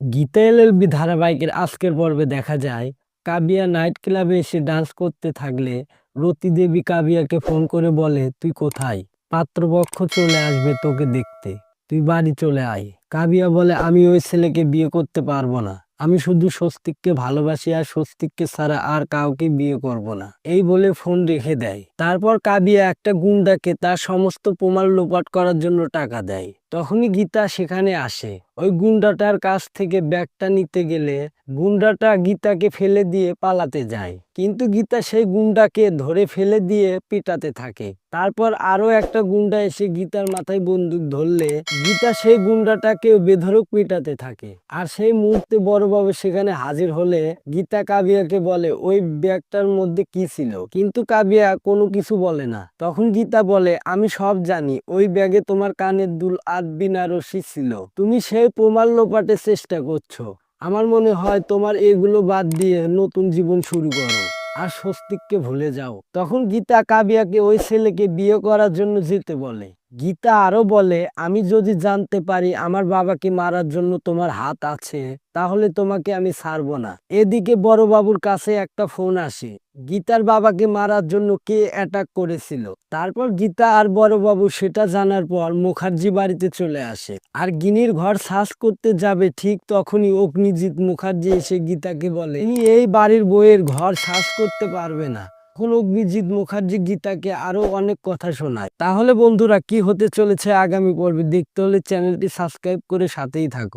Gita LLB ধারাবাহিকের আজকের পর্বে দেখা যায় কাবিয়া নাইট ক্লাবে এসে ডান্স করতে থাকলে রতি দেবী কাবিয়াকে ফোন করে বলে, তুই কোথায়? পাত্রপক্ষ চলে আসবে তোকে দেখতে। তুই বাড়ি চলে আয়। কাবিয়া বলে, আমি ওই ছেলেকে বিয়ে করতে পারব না। আমি শুধু স্বস্তিককে ভালোবাসি আর স্বস্তিককে ছাড়া আর কাউকে বিয়ে করব না। এই বলে ফোন রেখে দেয়। তারপর কাবিয়া একটা গুন্ডাকে তার সমস্ত প্রমাণ লোপাট করার জন্য টাকা দেয়। তখনই গীতা সেখানে আসে। ওই গুন্ডাটার কাছ থেকে ব্যাগটা নিতে গেলে গুন্ডাটা গীতাকে ফেলে দিয়ে পালাতে যায়। কিন্তু গীতা সেই গুন্ডাকে ধরে ফেলে দিয়ে পিটাতে থাকে। তারপর আরও একটা গুন্ডা এসে গীতার মাথায় বন্দুক ধরলে গীতা সেই গুন্ডাটাকে বেধরক পিটাতে থাকে। আর সেই মুহূর্তে বড়বাবু সেখানে হাজির হলে গীতা কাবিয়াকে বলে, ওই ব্যাগটার মধ্যে কি ছিল? কিন্তু কাবিয়া কোনো কিছু বলে না। তখন গীতা বলে, আমি সব জানি, ওই ব্যাগে তোমার কানের দুল আর বিনা রশি ছিল। তুমি সেই প্রমাণ লোপাটের চেষ্টা করছ। আমার মনে হয় তোমার এগুলো বাদ দিয়ে নতুন জীবন শুরু করো আর স্বস্তিককে ভুলে যাও। তখন গীতা কাবিয়াকে ওই ছেলেকে বিয়ে করার জন্য যেতে বলে। গীতা আরও বলে, আমি যদি জানতে পারি আমার বাবাকে মারার জন্য তোমার হাত আছে, তাহলে তোমাকে আমি ছাড়বো না। এদিকে বড় বাবুর কাছে একটা ফোন আসে। গীতার বাবাকে মারার জন্য কে অ্যাটাক করেছিল? তারপর গীতা আর বড় বাবু সেটা জানার পর মুখার্জি বাড়িতে চলে আসে। আর গিনির ঘর সার্চ করতে যাবে ঠিক তখনই অগ্নিজিৎ মুখার্জি এসে গীতাকে বলে এই বাড়ির বইয়ের ঘর সার্চ করতে পারবে না। তখন অগ্নিজিৎ মুখার্জি গীতাকে আরও অনেক কথা শোনায়। তাহলে বন্ধুরা, কি হতে চলেছে আগামী পর্বে দেখতে হলে চ্যানেলটি সাবস্ক্রাইব করে সাথেই থাকো।